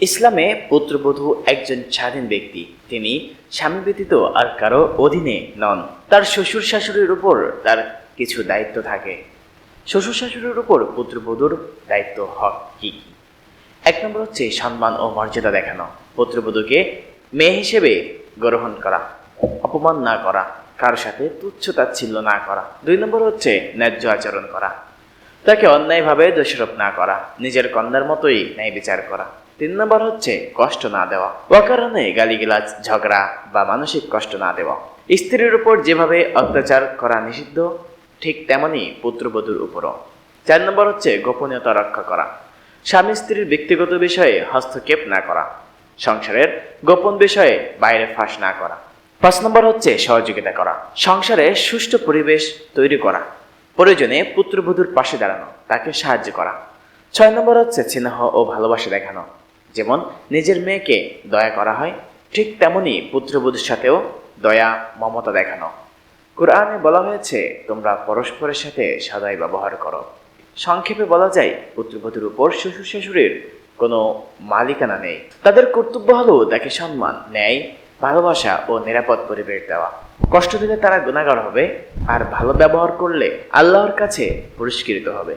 ইসলামে পুত্রবধূ একজন স্বাধীন ব্যক্তি। তিনি স্বামী ব্যতীত আর কারও অধীনে নন। তার শ্বশুর শাশুড়ির উপর তার কিছু দায়িত্ব থাকে। শ্বশুর শাশুড়ির উপর পুত্রবধূর দায়িত্ব হক কি কি? এক নম্বর হচ্ছে সম্মান ও মর্যাদা দেখানো। পুত্রবধূকে মেয়ে হিসেবে গ্রহণ করা, অপমান না করা কারোর সাথে তুচ্ছ তাচ্ছিল্য না করা। দুই নম্বর হচ্ছে ন্যায্য আচরণ করা। তাকে অন্যায়ভাবে দোষারোপ না করা, নিজের কন্যার মতোই ন্যায় বিচার করা। তিন নম্বর হচ্ছে কষ্ট না দেওয়া। অকারণে গালিগালাজ, ঝগড়া বা মানসিক কষ্ট না দেওয়া। স্ত্রীর উপর যেভাবে অত্যাচার করা নিষিদ্ধ, ঠিক তেমনি পুত্রবধূর উপরও। চার নম্বর হচ্ছে গোপনীয়তা রক্ষা করা। স্বামী স্ত্রীর ব্যক্তিগত বিষয়ে হস্তক্ষেপ না করা। সংসারের গোপন বিষয়ে বাইরে ফাঁস না করা। পাঁচ নম্বর হচ্ছে সহযোগিতা করা। সংসারে সুষ্ঠু পরিবেশ তৈরি করা। প্রয়োজনে পুত্রবধূর পাশে দাঁড়ানো, তাকে সাহায্য করা। ছয় নম্বর হচ্ছে স্নেহ ও ভালোবাসা দেখানো। যেমন নিজের মেয়েকে দয়া করা হয়, ঠিক তেমনি পুত্রবধূর সাথেও দয়া, মমতা দেখানো। কোরআনে বলা হয়েছে, তোমরা পরস্পরের সাথে সদাই ব্যবহার করো। সংক্ষেপে বলা যায়, পুত্রবধূর উপর শ্বশুর শাশুড়ির কোনো মালিকানা নেই। তাদের কর্তব্য হলো তাকে সম্মান, ন্যায়, ভালোবাসা ও নিরাপদ পরিবেশ দেওয়া। কষ্ট দিলে তারা গুণাগার হবে, আর ভালো ব্যবহার করলে আল্লাহর কাছে পুরস্কৃত হবে।